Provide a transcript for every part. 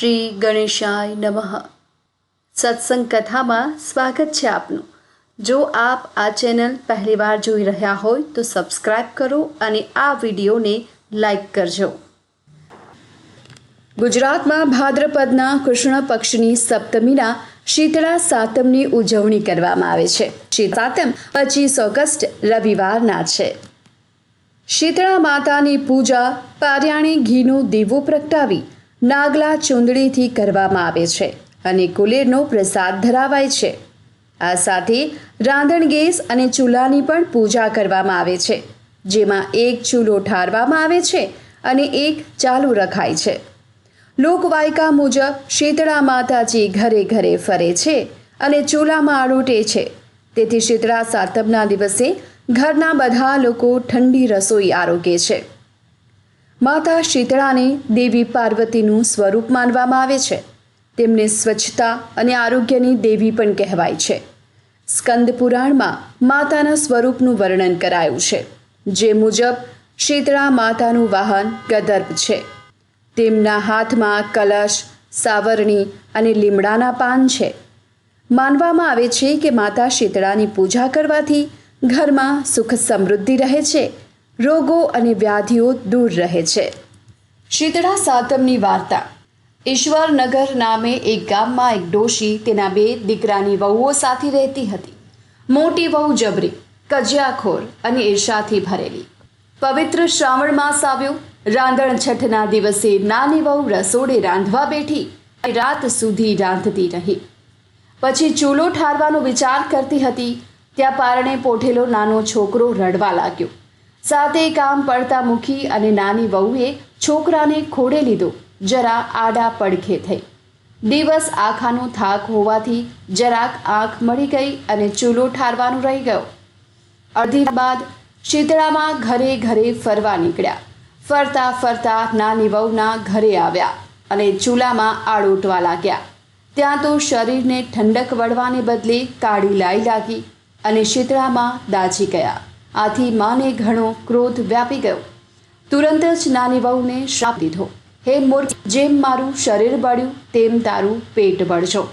શ્રી ગણેશાય નમઃ. સત્સંગ કથામાં સ્વાગત છે આપનું. જો આપ આ ચેનલ પહેલીવાર જોઈ રહ્યા હોય તો સબસ્ક્રાઇબ કરો અને આ વિડીયોને લાઈક કરજો. ગુજરાતમાં ભાદ્રપદના કૃષ્ણ પક્ષની સપ્તમીના શીતળા સાતમની ઉજવણી કરવામાં આવે છે. શીત સાતમ પચીસ ઓગસ્ટ રવિવારના છે. શીતળા માતાની પૂજા, પારિયાણી ઘીનો દીવો પ્રગટાવી નાગલા ચૂંદડીથી કરવામાં આવે છે અને કુલેરનો પ્રસાદ ધરાવાય છે. આ સાથે રાંધણ ગેસ અને ચૂલાની પણ પૂજા કરવામાં આવે છે, જેમાં એક ચૂલો ઠારવામાં આવે છે અને એક ચાલુ રખાય છે. લોકવાયકા મુજબ શીતળા માતાજી ઘરે ઘરે ફરે છે અને ચૂલામાં આડોટે છે. તેથી શીતળા સાતમના દિવસે ઘરના બધા લોકો ઠંડી રસોઈ આરોગે છે. માતા શીતળાને દેવી પાર્વતીનું સ્વરૂપ માનવામાં આવે છે. તેમને સ્વચ્છતા અને આરોગ્યની દેવી પણ કહેવાય છે. સ્કંદ પુરાણમાં માતાના સ્વરૂપનું વર્ણન કરાયું છે. જે મુજબ, શીતળા માતાનું વાહન ગદર્ભ છે. તેમના હાથમાં કલશ, સાવરણી અને લીમડાના પાન છે. માનવામાં આવે છે કે માતા શીતળાની પૂજા કરવાથી ઘરમાં સુખ સમૃદ્ધિ રહે છે રોગો અને વ્યાધિઓ દૂર રહે છે. શીતળા સાતમની વાર્તા. ઈશ્વરનગર નામે એક ગામમાં એક ડોશી તેના બે દીકરાની વહુઓ સાથે રહેતી હતી. મોટી વહુ જબરી, કજિયાખોર અને ઈર્ષાથી ભરેલી. પવિત્ર શ્રાવણ માસ આવ્યો. રાંધણ છઠના દિવસે નાની વહુ રસોડે રાંધવા બેઠી રાત સુધી રાંધતી રહી. પછી ચૂલો ઠારવાનો વિચાર કરતી હતી. ત્યાં પારણે પોઠેલો નાનો છોકરો રડવા લાગ્યો. સાથે કામ પડતા મૂકી અને નાની વહુએ છોકરાને ખોડે લીધો. જરા આડા પડખે થઈ. દિવસ આખાનો થાક હોવાથી જરાક આંખ મળી ગઈ અને ચૂલો ઠારવાનું રહી ગયો. અડધી બાદ શીતળામાં ઘરે ઘરે ફરવા નીકળ્યા. ફરતા ફરતા નાની વહુના ઘરે આવ્યા અને ચૂલામાં આડોટવા લાગ્યા. ત્યાં તો શરીરને ઠંડક વળવાને બદલે કાળી લાઈ લાગી અને શીતળામાં દાજી ગયા. આથી માને ઘણો ક્રોધ વ્યાપી ગયો. તુરંત જ નાની વહુને શ્રાપ દીધો. હે મૂર્ખ, જેમ મારું શરીર બળ્યું, તેમ તારું પેટ બળજો.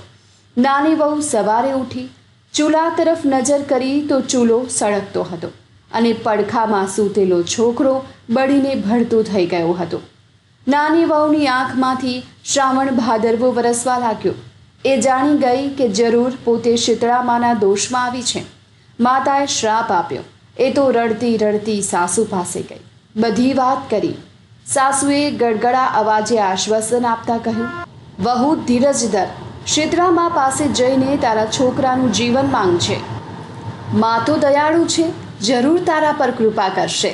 નાની વહુ સવારે ઉઠી, ચૂલા તરફ નજર કરી તો ચૂલો સળગતો હતો અને પડખામાં સૂતેલો છોકરો બળીને ભળતો થઈ ગયો હતો. નાની વહુની આંખમાંથી શ્રાવણ ભાદરવો વરસવા લાગ્યો. એ જાણી ગઈ કે જરૂર પોતે શીતળામાના દોષમાં આવી છે. માતાએ શ્રાપ આપ્યો. એ તો રડતી રડતી સાસુ પાસે ગઈ. બધી વાત કરી. સાસુએ ગડગડા અવાજે આશ્વાસન આપતા કહ્યું, વહુ ધીરજ ધર. શીતળામા પાસે જઈને તારા છોકરાનું જીવન માંગ છે. મા તો દયાળુ છે, જરૂર તારા પર કૃપા કરશે.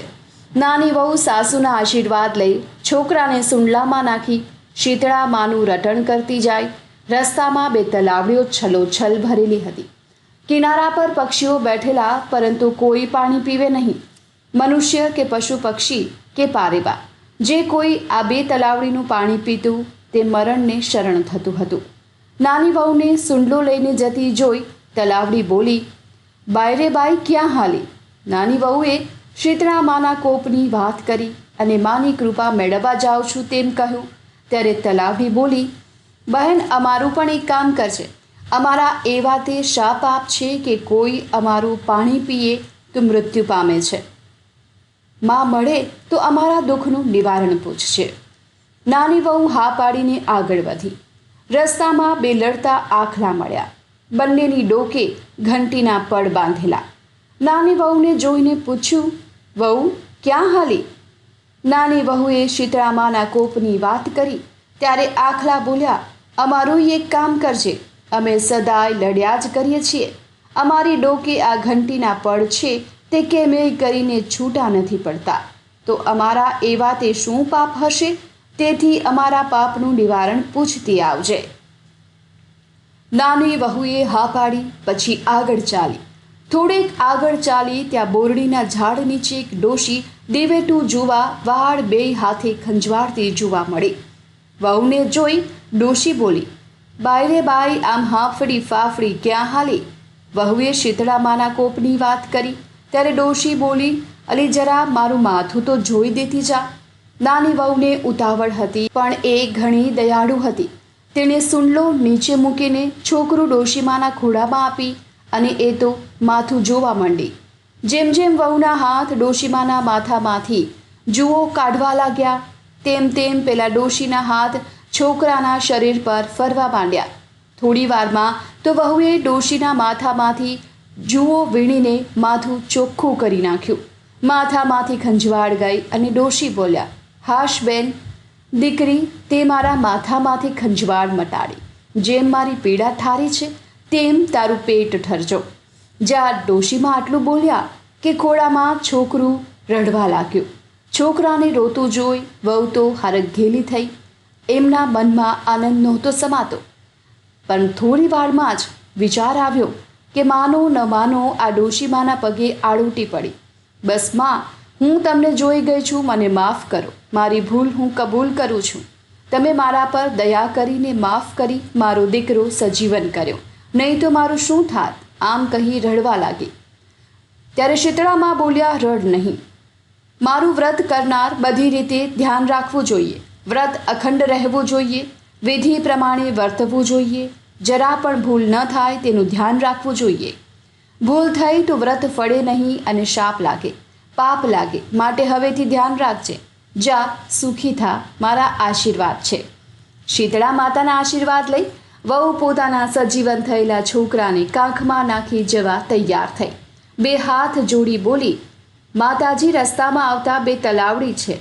નાની વહુ સાસુના આશીર્વાદ લઈ છોકરાને સુંડલામાં નાખી શીતળા માનું રટણ કરતી જાય. રસ્તામાં બે તલાવડીઓ છલોછલ ભરેલી હતી. કિનારા પર પક્ષીઓ બેઠેલા, પરંતુ કોઈ પાણી પીવે નહીં. મનુષ્ય કે પશુ પક્ષી કે પારેવા. જે કોઈ આ બે તલાવડીનું પાણી પીતું, તે મરણને શરણ થતું હતું. નાની વહુને સુંડલો લઈને જતી જોઈ તલાવડી બોલી, બાયરે બાઈ ક્યાં હાલી? નાની વહુએ શીતળા માના કોપની વાત કરી અને માની કૃપા મેળવવા જાઉં છું તેમ કહ્યું. ત્યારે તલાવડી બોલી, બહેન, અમારું પણ એક કામ કરશે અમારા એવા તે શાપ આપ છે કે કોઈ અમારું પાણી પીએ તો મૃત્યુ પામે છે. માં મળે તો અમારા દુઃખનું નિવારણ પૂછશે. નાની વહુ હા પાડીને આગળ વધી. રસ્તામાં બે લડતા આખલા મળ્યા. બંનેની ડોકે ઘંટીના પડ બાંધેલા. નાની વહુને જોઈને પૂછ્યું, વહુ, ક્યાં હાલી? નાની વહુએ શીતળામાના કોપની વાત કરી, ત્યારે આખલા બોલ્યા, અમારું એક કામ કરજે. અમે સદાય લડ્યા જ કરીએ છીએ. અમારી ડોકે આ ઘંટીના પડ છે, તે કેમે કરીને છૂટા નથી પડતા. તો અમારા એવા તે શું પાપ હશે? તેથી અમારા પાપનું નિવારણ પૂછતી આવજે. નાની વહુએ હા પાડી, પછી આગળ ચાલી. થોડેક આગળ ચાલી ત્યાં બોરડીના ઝાડ નીચે એક ડોશી દેવેટું જોવા વાળ બે હાથે ખંજવાળતી જોવા મળી. વહુને જોઈ ડોશી બોલી બાયરે બાઈ આમ હાફડી ફાફડી ક્યાં હાલી? વહુએ શીતળામાના કોપની વાત કરી. ત્યારે ડોશી બોલી, અલી જરા, મારું માથું તો જોઈ દેતી જા. નાની વહુને ઉતાવળ હતી, પણ એ ઘણી દયાળુ હતી. તેણે સુંડલો નીચે મૂકીને છોકરું ડોશીમાના ખોડામાં આપી અને એ તો માથું જોવા માંડી. જેમ જેમ વહુના હાથ ડોશીમાના માથામાંથી જુઓ કાઢવા લાગ્યા, તેમ તેમ પેલા ડોશીના હાથ છોકરાના શરીર પર ફરવા માંડ્યા. થોડી વારમાં તો વહુએ ડોશીના માથામાંથી જુઓ વીણીને માથું ચોખ્ખું કરી નાખ્યું. માથામાંથી ખંજવાળ ગઈ અને ડોશી બોલ્યા, હાશ બેન, દીકરી, તે મારા માથામાંથી ખંજવાળ મટાડી. જેમ મારી પીડા ઠારી છે, તેમ તારું પેટ ઠરજો. જ્યાં ડોશીમાં આટલું બોલ્યા કે ખોળામાં છોકરું રડવા લાગ્યું. છોકરાને રોતું જોઈ વહુ તો હરખઘેલી થઈ એમના મનમાં આનંદ નહોતો સમાતો. પણ થોડી વારમાં જ વિચાર આવ્યો કે માનો ન માનો આ ડોશીમાના પગે આડૂટી પડી. બસમાં, હું તમને જોઈ ગઈ છું, મને માફ કરો. મારી ભૂલ હું કબૂલ કરું છું. તમે મારા પર દયા કરીને માફ કરી મારો દીકરો સજીવન કર્યો. નહીં તો મારું શું થાત? આમ કહી રડવા લાગી. ત્યારે શીતળામાં બોલ્યા, રડ નહીં. મારું વ્રત કરનાર બધી રીતે ધ્યાન રાખવું જોઈએ. વ્રત અખંડ રહેવું જોઈએ, વિધિ પ્રમાણે વર્તવું જોઈએ, જરા પણ ભૂલ ન થાય તેનું ધ્યાન રાખવું જોઈએ. ભૂલ થઈ તો વ્રત ફળે નહીં અને શાપ લાગે, પાપ લાગે, માટે હવેથી ધ્યાન રાખજે. જા, સુખી થા, મારા આશીર્વાદ છે. શીતળા માતાના આશીર્વાદ લઈ, વહુ પોતાના સજીવન થયેલા છોકરાને કાંખમાં નાખી જવા તૈયાર થઈ. બે હાથ જોડી બોલી, માતાજી, રસ્તામાં આવતા બે તલાવડી છે.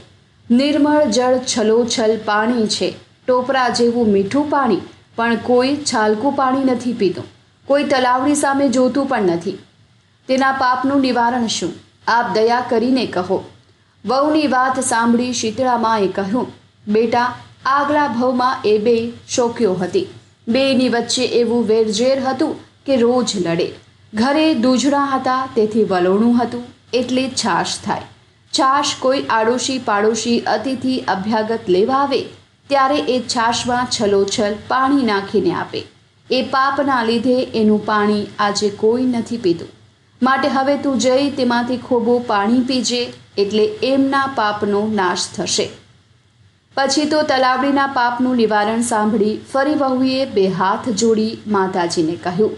નિર્મળ જળ છલોછલ પાણી છે. ટોપરા જેવું મીઠું પાણી, પણ કોઈ છાલકું પાણી નથી પીતું. કોઈ તલાવડી સામે જોતું પણ નથી. તેના પાપનું નિવારણ શું? આપ દયા કરીને કહો. વહુની વાત સાંભળી શીતળામાએ કહ્યું, બેટા, આગલા ભવમાં એ બે શોક્યો હતી. બેની વચ્ચે એવું વેરઝેર હતું કે રોજ લડે. ઘરે દૂજણા હતા, તેથી વલોણું હતું, એટલે છાશ થાય. છાશ કોઈ આડોશી પાડોશી અતિથિ અભ્યાગત લેવા આવે, ત્યારે એ છાશમાં છલોછલ પાણી નાખીને આપે. એ પાપના લીધે એનું પાણી આજે કોઈ નથી પીતું. માટે હવે તું જઈ તેમાંથી ખોબું પાણી પીજે, એટલે એમના પાપનો નાશ થશે. પછી તો તલાવડીના પાપનું નિવારણ સાંભળી ફરી વહુએ બે હાથ જોડી માતાજીને કહ્યું.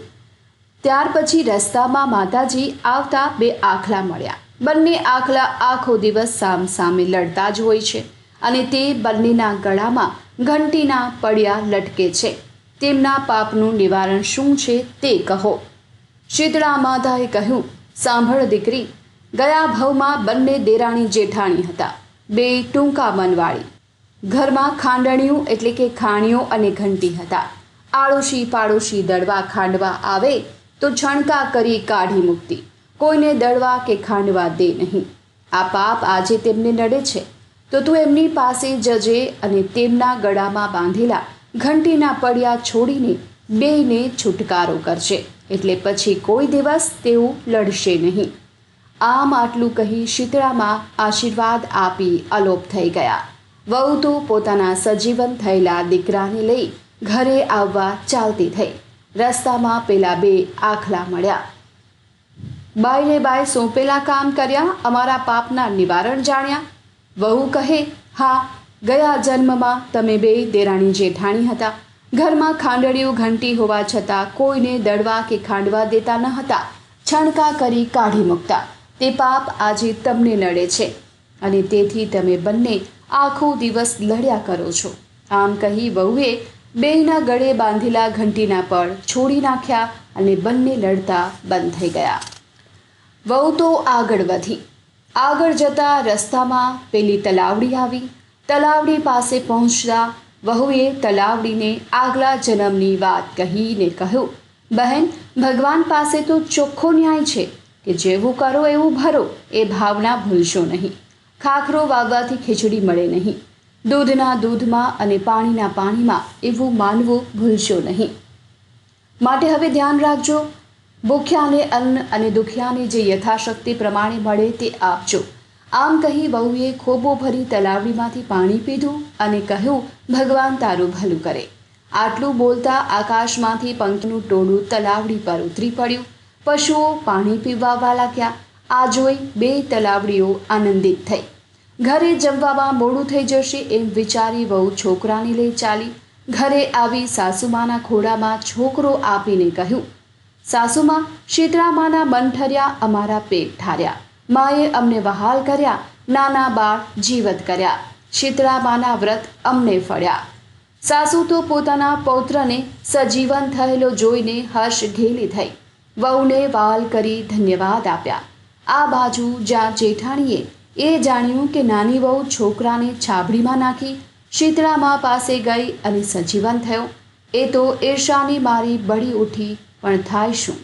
ત્યાર પછી રસ્તામાં માતાજી આવતા બે આખલા મળ્યા. બંને આખલા આખો દિવસ સામ સામે લડતા જ હોય છે અને તે બંનેના ગળામાં ઘંટીના પડ્યા લટકે છે. તેમના પાપનું નિવારણ શું છે તે કહો. શીતળા માતાએ કહ્યું, સાંભળ દીકરી, ગયા ભવમાં બંને દેરાણી જેઠાણી હતા, બે ટૂંકા મનવાળી. ઘરમાં ખાંડણીયું એટલે કે ખાણીઓ અને ઘંટી હતા. આડોશી પાડોશી દળવા ખાંડવા આવે તો છણકા કરી કાઢી મૂકતી. કોઈને દળવા કે ખાંડવા દે નહીં. આ પાપ આજે તેમને નડે છે. તો તું એમની પાસે જજે અને તેમના ગળામાં બાંધેલા ઘંટીના પડ્યા છોડીને બેયને છુટકારો કરશે એટલે પછી કોઈ દિવસ તેઓ લડશે નહીં. આમ આટલું કહી શીતળામાં આશીર્વાદ આપી અલોપ થઈ ગયા. વહુ તો પોતાના સજીવન થયેલા દીકરાને લઈ ઘરે આવવા ચાલતી થઈ. રસ્તામાં પેલા બે આખલા મળ્યા. બાઈને બાઈ સોંપેલા કામ કર્યા, અમારા પાપના નિવારણ જાણ્યા. વહુ કહે, હા, ગયા જન્મમાં તમે બે દેરાણી જેઠાણી હતા. ઘરમાં ખાંડડિયું ઘંટી હોવા છતાં કોઈને દળવા કે ખાંડવા દેતા ન હતા. છણકા કરી કાઢી મૂકતા. તે પાપ આજે તમને નડે છે. અને તેથી તમે બંને આખો દિવસ લડ્યા કરો છો. આમ કહી વહુએ બેયના ગળે બાંધેલા ઘંટીના પળ છોડી નાખ્યા અને બંને લડતા બંધ થઈ ગયા. વહુ તો આગળ વધી. આગળ જતા રસ્તામાં પેલી તલાવડી આવી. તલાવડી પાસે પહોંચતા વહુએ તલાવડીને આગલા જન્મની વાત કહીને કહ્યું, બહેન, ભગવાન પાસે તો ચોખ્ખો ન્યાય છે કે જેવું કરો એવું ભરો, એ ભાવના ભૂલશો નહીં. ખાખરો વાવવાથી ખીચડી મળે નહીં. દૂધના દૂધમાં અને પાણીના પાણીમાં એવું માનવું ભૂલશો નહીં. માટે હવે ધ્યાન રાખજો ભૂખ્યાને અન્ન અને દુખિયાને જે યથાશક્તિ પ્રમાણે મળે તે આપજો. આમ કહી વહુએ ખોબો ભરી તલાવડીમાંથી પાણી પીધું અને કહ્યું, ભગવાન તારું ભલું કરે. આટલું બોલતા આકાશમાંથી પંખનું ટોળું તલાવડી પર ઉતરી પડ્યું. પશુઓ પાણી પીવા લાગ્યા આ જોઈ બે તલાવડીઓ આનંદિત થઈ. ઘરે જમવામાં મોડું થઈ જશે એમ વિચારી વહુ છોકરાને લઈ ચાલી. ઘરે આવી સાસુમાના ખોડામાં છોકરો આપીને કહ્યું સાસુમાં શીતળામાના બંઠર્યા ઠર્યા, અમારા પેટ ઠાર્યા. માએ અમને વહાલ કર્યા, નાના બાળ જીવત કર્યા. શીતળામાના વ્રત અમને ફળ્યા. સાસુ તો પોતાના પૌત્રને સજીવન થયેલો જોઈને હર્ષ ઘેલી થઈ. વહુને વાલ કરી ધન્યવાદ આપ્યા. આ બાજુ જ્યાં જેઠાણીએ એ જાણ્યું કે નાની વહુ છોકરાને છાબડીમાં નાખી શીતળામાં પાસે ગઈ અને સજીવન થયો. એ તો ઈર્ષાની મારી બળી ઉઠી પણ થાય શું?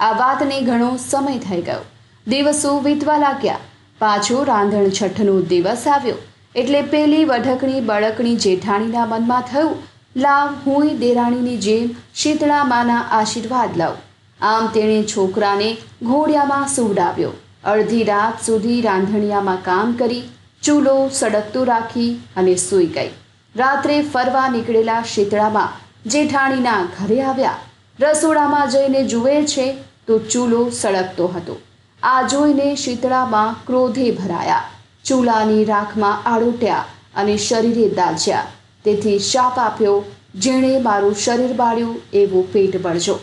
આ વાતને ઘણો સમય થઈ ગયો. દિવસો વીતવા લાગ્યા. પાછો રાંધણ છઠ્ઠનો દિવસ આવ્યો. એટલે પેલી વઢકણી બળકણી જેઠાણીના મનમાં થયું, લાવ હુંય દેરાણીની જેમ શીતળા માના આશીર્વાદ લાવ આમ તેણે છોકરાને ઘોડિયામાં સુવડાવ્યો. અડધી રાત સુધી રાંધણિયામાં કામ કરી, ચૂલો સડકતો રાખી અને સૂઈ ગઈ. રાત્રે ફરવા નીકળેલા શીતળામાં જેઠાણીના ઘરે આવ્યા. રસોડામાં જઈને જુએ છે તો ચૂલો સળગતો હતો. આ જોઈને શીતળામાં ક્રોધે ભરાયા. ચૂલાની રાખમાં આડોટ્યા અને શરીરે દાજ્યા. તેથી શાપ આપ્યો, જેણે મારું શરીર બાળ્યું, એવું પેટ બળજો.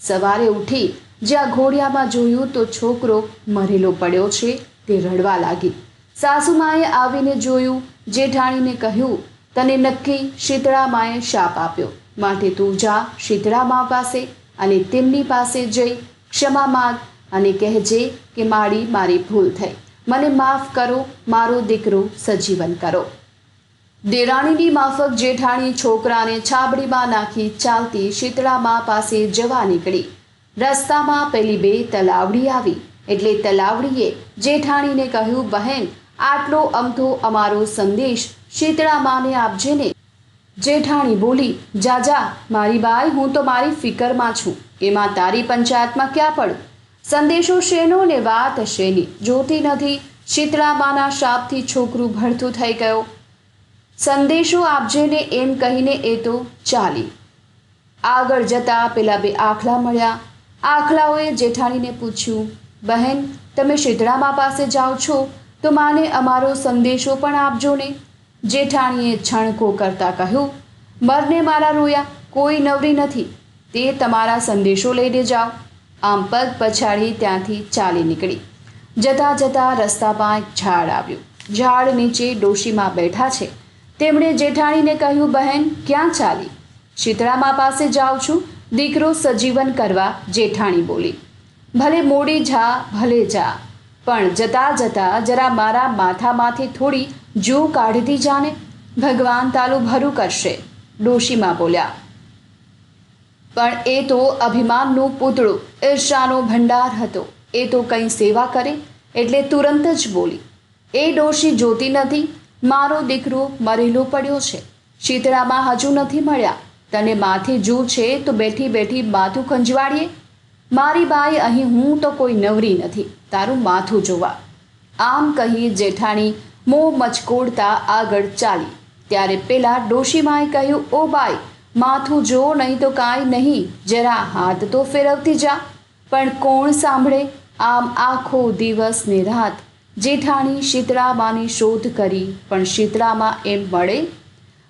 સવારે ઉઠી, જ્યાં ઘોડિયામાં જોયું તો છોકરો મરેલો પડ્યો છે, તે રડવા લાગી. સાસુમાએ આવીને જોયું, જેઠાણીને કહ્યું, તને નક્કી શીતળામાએ શાપ આપ્યો. માટે તું જા શીતળામા પાસે અને તેમની પાસે જઈ ક્ષમા માગ અને કહેજે કે મારી મારી ભૂલ થઈ. મને માફ કરો, મારો દીકરો સજીવન કરો. દેરાણીની માફક જેઠાણી છોકરાને છાબડીમાં નાખી ચાલતી શીતળામા પાસે જવા નીકળી. રસ્તામાં પેલી બે તલાવડી આવી. એટલે તલાવડીએ જેઠાણીને કહ્યું, બહેન, આટલો અમથો અમારો સંદેશ શીતળામાને આપજે ને. જેઠાણી બોલી જા જા મારી બાઈ, હું તો મારી ફિકરમાં છું. એમાં તારી પંચાયતમાં ક્યાં પડું? સંદેશો શેનો ને વાત શેની? જોતી નથી. શીતળાબાના શાપથી છોકરું ભળતું થઈ ગયો. સંદેશો આપજે ને એમ કહીને એ તો ચાલી. આગળ જતા પેલા બે આખલા મળ્યા. આખલાઓએ જેઠાણીને પૂછ્યું, બહેન, તમે શીતળામા પાસે જાઓ છો? તો માને અમારો સંદેશો પણ આપજો ને. જેઠાણીએ છણકો કરતા કહ્યું, મરને મારા રોયા કોઈ નવરી નથી. તે તમારા સંદેશો લઈને જાઓ. આમ પગ પછાડી ત્યાંથી ચાલી નીકળી. જતા જતા રસ્તામાં એક ઝાડ આવ્યું. ઝાડ નીચે ડોશીમાં બેઠા છે. તેમણે જેઠાણીને કહ્યું, બહેન, ક્યાં ચાલી? શીતળામા પાસે જાઉં છું. દીકરો સજીવન કરવા જેઠાણી બોલી, ભલે મોડી જા, ભલે જા. પણ જતા જતા જરા મારા માથામાંથી થોડી જો કાઢતી જાને ભગવાન તાલું ભરું કરશે, ડોશીમાં બોલ્યા. પણ એ તો અભિમાનનું પૂતળું, ઈર્ષાનો ભંડાર હતો. એ તો કંઈ સેવા કરે, એટલે તુરંત જ બોલી, એ ડોશી જોતી નથી, મારો દીકરો મરેલો પડ્યો છે. શીતળામાં હજુ નથી મળ્યા. તને માથે જૂ છે તો બેઠી બેઠી માથું ખંજવાડીએ. મારી બાઈ અહીં હું તો કોઈ નવરી નથી, તારું માથું જોવા. આમ કહી જેઠાણી મોં મચકોડતા આગળ ચાલી. ત્યારે પેલા ડોશીમાએ કહ્યું, ઓ બાઈ, માથું જો નહીં તો કાંઈ નહીં, જરા હાથ તો ફેરવતી જા. પણ કોણ સાંભળે? આમ આખો દિવસ ને રાત જેઠાણી શીતળામાની શોધ કરી, પણ શીતળામાં એમ મળે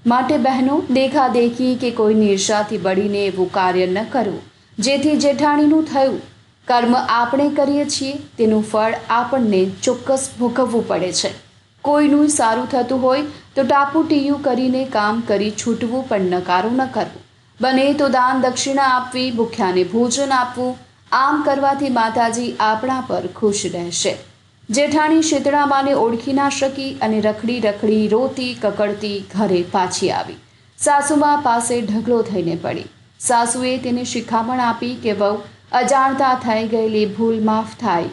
માટે બહેનો દેખાદેખી કે કોઈની ઈર્ષાથી બળીને એવું કાર્ય ન કરવું જેથી જેઠાણીનું થયું. કર્મ આપણે કરીએ છીએ, તેનું ફળ આપણને ચોક્કસ ભોગવવું પડે છે. કોઈનું સારું થતું હોય તો ટાપુટીયું કરીને કામ કરી છૂટવું પણ નકારું ન કરવું. બને તો દાન દક્ષિણા આપવી, ભૂખ્યાને ભોજન આપવું, આમ કરવાથી માતાજી આપણા પર ખુશ રહેશે. જેઠાણી શીતળામાને ઓળખી ના શકી અને રખડી રખડી રોતી કકડતી ઘરે પાછી આવી. સાસુમા પાસે ઢગલો થઈને પડી. સાસુએ તેને શિખામણ આપી કે, વહુ, અજાણતા થઈ ગયેલી ભૂલ માફ થાય.